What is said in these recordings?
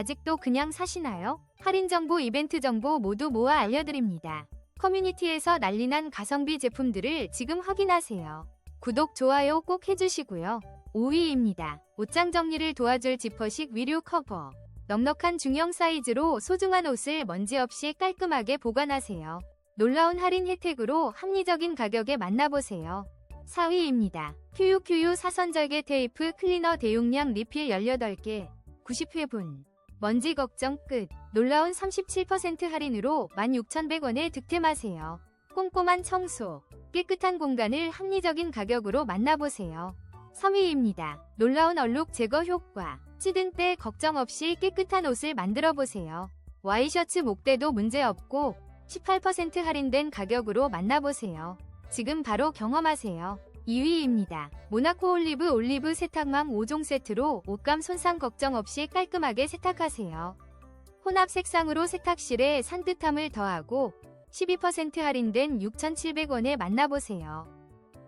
아직도 그냥 사시나요? 할인 정보, 이벤트 정보 모두 모아 알려드립니다. 커뮤니티에서 난리난 가성비 제품들을 지금 확인하세요. 구독, 좋아요 꼭 해주시고요. 5위입니다. 옷장 정리를 도와줄 지퍼식 위류 커버. 넉넉한 중형 사이즈로 소중한 옷을 먼지 없이 깔끔하게 보관하세요. 놀라운 할인 혜택으로 합리적인 가격에 만나보세요. 4위입니다. QUQU 사선절개 테이프 클리너 대용량 리필 18개 90회분 먼지 걱정 끝 놀라운 37% 할인으로 16,100원에 득템하세요. 꼼꼼한 청소 깨끗한 공간을 합리적인 가격으로 만나보세요. 3위입니다. 놀라운 얼룩 제거 효과 찌든 때 걱정 없이 깨끗한 옷을 만들어 보세요. 와이셔츠 목대도 문제없고 18% 할인된 가격으로 만나보세요. 지금 바로 경험하세요. 2위입니다. 모나코 올리브 올리브 세탁망 5종 세트로 옷감 손상 걱정 없이 깔끔하게 세탁하세요. 혼합 색상으로 세탁실에 산뜻함을 더하고 12% 할인된 6,700원에 만나보세요.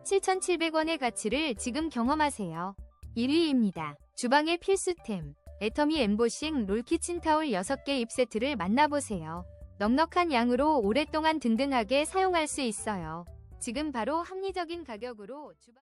7,700원의 가치를 지금 경험하세요. 1위입니다. 주방의 필수템. 애터미 엠보싱 롤키친 타올 6개 입 세트를 만나보세요. 넉넉한 양으로 오랫동안 든든하게 사용할 수 있어요. 지금 바로 합리적인 가격으로 주방